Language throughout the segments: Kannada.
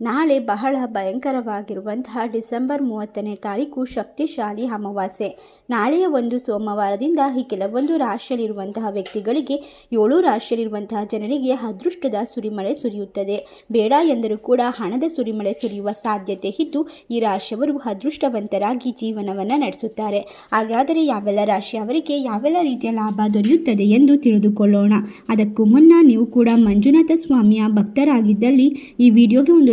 ನಾಳೆ ಬಹಳ ಭಯಂಕರವಾಗಿರುವಂತಹ ಡಿಸೆಂಬರ್ ಮೂವತ್ತನೇ ತಾರೀಕು ಶಕ್ತಿಶಾಲಿ ಅಮಾವಾಸ್ಯೆ. ನಾಳೆಯ ಒಂದು ಸೋಮವಾರದಿಂದ ಈ ಕೆಲವೊಂದು ರಾಶಿಯಲ್ಲಿರುವಂತಹ ವ್ಯಕ್ತಿಗಳಿಗೆ, ಏಳು ರಾಶಿಯಲ್ಲಿರುವಂತಹ ಜನರಿಗೆ ಅದೃಷ್ಟದ ಸುರಿಮಳೆ ಸುರಿಯುತ್ತದೆ. ಬೇಡ ಎಂದರೂ ಕೂಡ ಹಣದ ಸುರಿಮಳೆ ಸುರಿಯುವ ಸಾಧ್ಯತೆ ಇದ್ದು, ಈ ರಾಶಿಯವರು ಅದೃಷ್ಟವಂತರಾಗಿ ಜೀವನವನ್ನು ನಡೆಸುತ್ತಾರೆ. ಹಾಗಾದರೆ ಯಾವೆಲ್ಲ ರಾಶಿಯವರಿಗೆ ಯಾವೆಲ್ಲ ರೀತಿಯ ಲಾಭ ದೊರೆಯುತ್ತದೆ ಎಂದು ತಿಳಿದುಕೊಳ್ಳೋಣ. ಅದಕ್ಕೂ ಮುನ್ನ ನೀವು ಕೂಡ ಮಂಜುನಾಥ ಸ್ವಾಮಿಯ ಭಕ್ತರಾಗಿದ್ದಲ್ಲಿ ಈ ವಿಡಿಯೋಗೆ ಒಂದು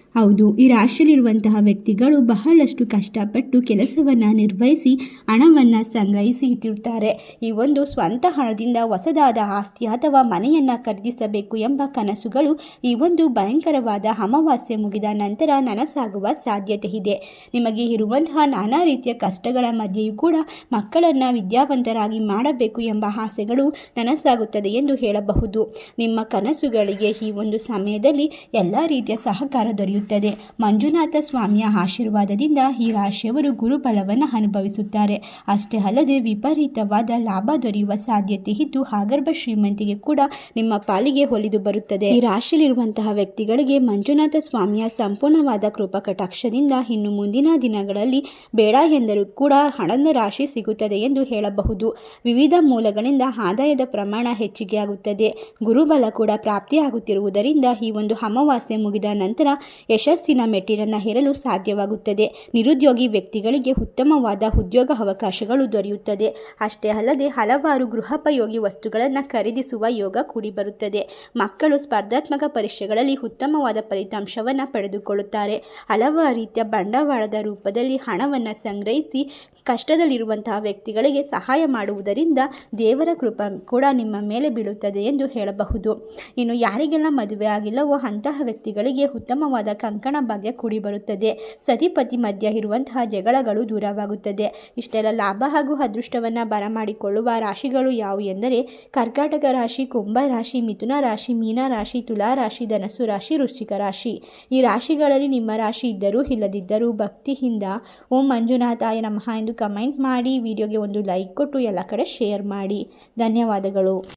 ಹೌದು, ಈ ರಾಶಿಯಲ್ಲಿರುವಂತಹ ವ್ಯಕ್ತಿಗಳು ಬಹಳಷ್ಟು ಕಷ್ಟಪಟ್ಟು ಕೆಲಸವನ್ನು ನಿರ್ವಹಿಸಿ, ಹಣವನ್ನು ಸಂಗ್ರಹಿಸಿ ಇಟ್ಟಿರ್ತಾರೆ ಈ ಒಂದು ಸ್ವಂತ ಹಣದಿಂದ ಹೊಸದಾದ ಆಸ್ತಿ ಅಥವಾ ಮನೆಯನ್ನು ಖರೀದಿಸಬೇಕು ಎಂಬ ಕನಸುಗಳು ಈ ಒಂದು ಭಯಂಕರವಾದ ಅಮಾವಾಸ್ಯೆ ಮುಗಿದ ನಂತರ ನನಸಾಗುವ ಸಾಧ್ಯತೆ ಇದೆ. ನಿಮಗೆ ಇರುವಂತಹ ನಾನಾ ರೀತಿಯ ಕಷ್ಟಗಳ ಮಧ್ಯೆಯೂ ಕೂಡ ಮಕ್ಕಳನ್ನು ವಿದ್ಯಾವಂತರಾಗಿ ಮಾಡಬೇಕು ಎಂಬ ಆಸೆಗಳು ನನಸಾಗುತ್ತದೆ ಎಂದು ಹೇಳಬಹುದು. ನಿಮ್ಮ ಕನಸುಗಳಿಗೆ ಈ ಒಂದು ಸಮಯದಲ್ಲಿ ಎಲ್ಲ ರೀತಿಯ ಸಹಕಾರ ದೊರೆಯುತ್ತದೆ. ಮಂಜುನಾಥ ಸ್ವಾಮಿಯ ಆಶೀರ್ವಾದದಿಂದ ಈ ರಾಶಿಯವರು ಗುರುಬಲವನ್ನು ಅನುಭವಿಸುತ್ತಾರೆ. ಅಷ್ಟೇ ಅಲ್ಲದೆ ವಿಪರೀತವಾದ ಲಾಭ ದೊರೆಯುವ ಸಾಧ್ಯತೆ ಇದ್ದು ಆಗರ್ಭ ಶ್ರೀಮಂತಿಗೆ ಕೂಡ ನಿಮ್ಮ ಪಾಲಿಗೆ ಒಲಿದು ಬರುತ್ತದೆ. ಈ ರಾಶಿಯಲ್ಲಿರುವಂತಹ ವ್ಯಕ್ತಿಗಳಿಗೆ ಮಂಜುನಾಥ ಸ್ವಾಮಿಯ ಸಂಪೂರ್ಣವಾದ ಕೃಪಾ ಕಟಾಕ್ಷದಿಂದ ಇನ್ನು ಮುಂದಿನ ದಿನಗಳಲ್ಲಿ ಬೇಡ ಎಂದರೂ ಕೂಡ ಹಣದ ರಾಶಿ ಸಿಗುತ್ತದೆ ಎಂದು ಹೇಳಬಹುದು. ವಿವಿಧ ಮೂಲಗಳಿಂದ ಆದಾಯದ ಪ್ರಮಾಣ ಹೆಚ್ಚಿಗೆ ಆಗುತ್ತದೆ ಗುರುಬಲ ಕೂಡ ಪ್ರಾಪ್ತಿಯಾಗುತ್ತಿರುವುದರಿಂದ ಈ ಒಂದು ಅಮಾವಾಸ್ಯೆ ಮುಗಿದ ನಂತರ ಯಶಸ್ಸಿನ ಮೆಟ್ಟಿಲನ್ನು ಹೇರಲು ಸಾಧ್ಯವಾಗುತ್ತದೆ. ನಿರುದ್ಯೋಗಿ ವ್ಯಕ್ತಿಗಳಿಗೆ ಉತ್ತಮವಾದ ಉದ್ಯೋಗ ಅವಕಾಶಗಳು ದೊರೆಯುತ್ತದೆ. ಅಷ್ಟೇ ಅಲ್ಲದೆ ಹಲವಾರು ಗೃಹೋಪಯೋಗಿ ವಸ್ತುಗಳನ್ನು ಖರೀದಿಸುವ ಯೋಗ ಕೂಡಿ ಬರುತ್ತದೆ ಮಕ್ಕಳು ಸ್ಪರ್ಧಾತ್ಮಕ ಪರೀಕ್ಷೆಗಳಲ್ಲಿ ಉತ್ತಮವಾದ ಫಲಿತಾಂಶವನ್ನು ಪಡೆದುಕೊಳ್ಳುತ್ತಾರೆ. ಹಲವಾರು ರೀತಿಯ ಬಂಡವಾಳದ ರೂಪದಲ್ಲಿ ಹಣವನ್ನು ಸಂಗ್ರಹಿಸಿ ಕಷ್ಟದಲ್ಲಿರುವಂತಹ ವ್ಯಕ್ತಿಗಳಿಗೆ ಸಹಾಯ ಮಾಡುವುದರಿಂದ ದೇವರ ಕೃಪ ಕೂಡ ನಿಮ್ಮ ಮೇಲೆ ಬೀಳುತ್ತದೆ ಎಂದು ಹೇಳಬಹುದು. ಇನ್ನು ಯಾರಿಗೆಲ್ಲ ಮದುವೆ ಆಗಿಲ್ಲವೋ ಅಂತಹ ವ್ಯಕ್ತಿಗಳಿಗೆ ಉತ್ತಮವಾದ ಕಂಕಣ ಭಾಗ್ಯ ಕೂಡಿ ಬರುತ್ತದೆ. ಸತಿಪತಿ ಮಧ್ಯ ಇರುವಂತಹ ಜಗಳಗಳು ದೂರವಾಗುತ್ತದೆ. ಇಷ್ಟೆಲ್ಲ ಲಾಭ ಹಾಗೂ ಅದೃಷ್ಟವನ್ನು ಬರಮಾಡಿಕೊಳ್ಳುವ ರಾಶಿಗಳು ಯಾವುವು ಎಂದರೆ, ಕರ್ಕಾಟಕ ರಾಶಿ, ಕುಂಭ ರಾಶಿ, ಮಿಥುನ ರಾಶಿ, ಮೀನ ರಾಶಿ, ತುಲಾ ರಾಶಿ ಧನಸು ರಾಶಿ, ವೃಶ್ಚಿಕ ರಾಶಿ. ಈ ರಾಶಿಗಳಲ್ಲಿ ನಿಮ್ಮ ರಾಶಿ ಇದ್ದರೂ ಇಲ್ಲದಿದ್ದರೂ ಭಕ್ತಿಯಿಂದ ಓಂ ಮಂಜುನಾಥಾಯ ನಮಃ ಎಂದು ಕಮೆಂಟ್ ಮಾಡಿ, ವಿಡಿಯೋಗೆ ಒಂದು ಲೈಕ್ ಕೊಟ್ಟು ಎಲ್ಲ ಕಡೆ ಶೇರ್ ಮಾಡಿ. ಧನ್ಯವಾದಗಳು.